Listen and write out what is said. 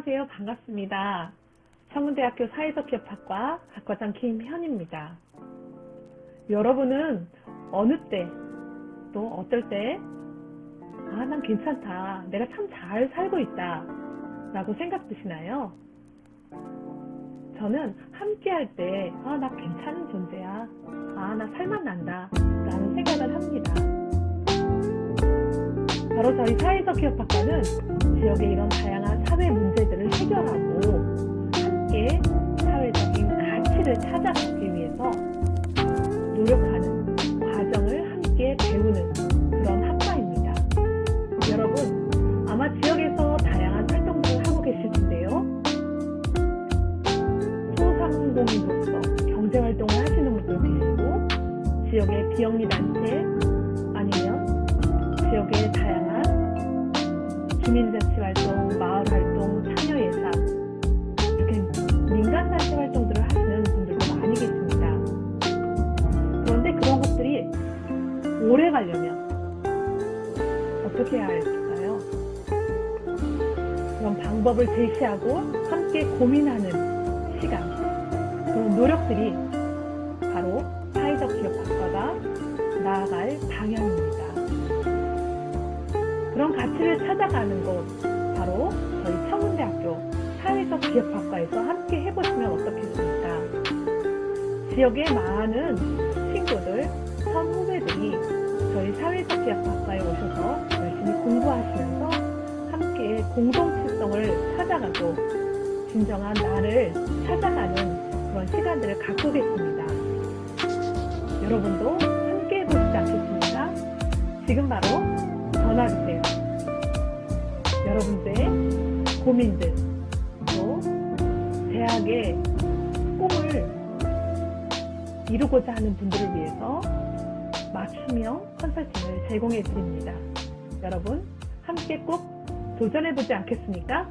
안녕하세요. 반갑습니다. 청운대학교 사회적 기업학과 학과장 김현입니다. 여러분은 어느 때, 또 어떨 때, 아, 난 괜찮다. 내가 참 잘 살고 있다. 라고 생각 드시나요? 저는 함께 할 때, 아, 나 괜찮은 존재야. 아, 나 살만 난다. 라는 생각을 합니다. 바로 저희 사회적 기업학과는 지역의 이런 다양한 사회 문제들을 해결하고 함께 사회적인 가치를 찾아가기 위해서 노력하는 과정을 함께 배우는 그런 학과입니다. 여러분, 아마 지역에서 다양한 활동들을 하고 계실 텐데요. 소상공인으로서 경제활동을 하시는 분도 계시고, 지역의 비영리 단체 아니면 지역의 다양한 주민자치 활동, 마을 활동, 참여 예산 이렇게 민간단체 활동들을 하시는 분들도 많이 계십니다. 그런데 그런 것들이 오래 가려면 어떻게 해야 할까요? 그런 방법을 제시하고 함께 고민하는 시간, 그런 노력들이 바로 사회적 기업학과가 나아갈 방향입니다. 그런 가치를 찾아가는 곳 바로 저희 청운대학교 사회적 기업학과에서 함께 해보시면 어떻겠습니까? 지역의 많은 친구들, 선후배들이 저희 사회적 기업학과에 오셔서 열심히 공부하시면서 함께 공동체성을 찾아가고 진정한 나를 찾아가는 그런 시간들을 계십니다. 여러분도 함께 해보시지 않겠습니까? 지금 바로 전화 주세요. 여러분들의 고민들, 또 대학의 꿈을 이루고자 하는 분들을 위해서 맞춤형 컨설팅을 제공해 드립니다. 여러분, 함께 꼭 도전해 보지 않겠습니까?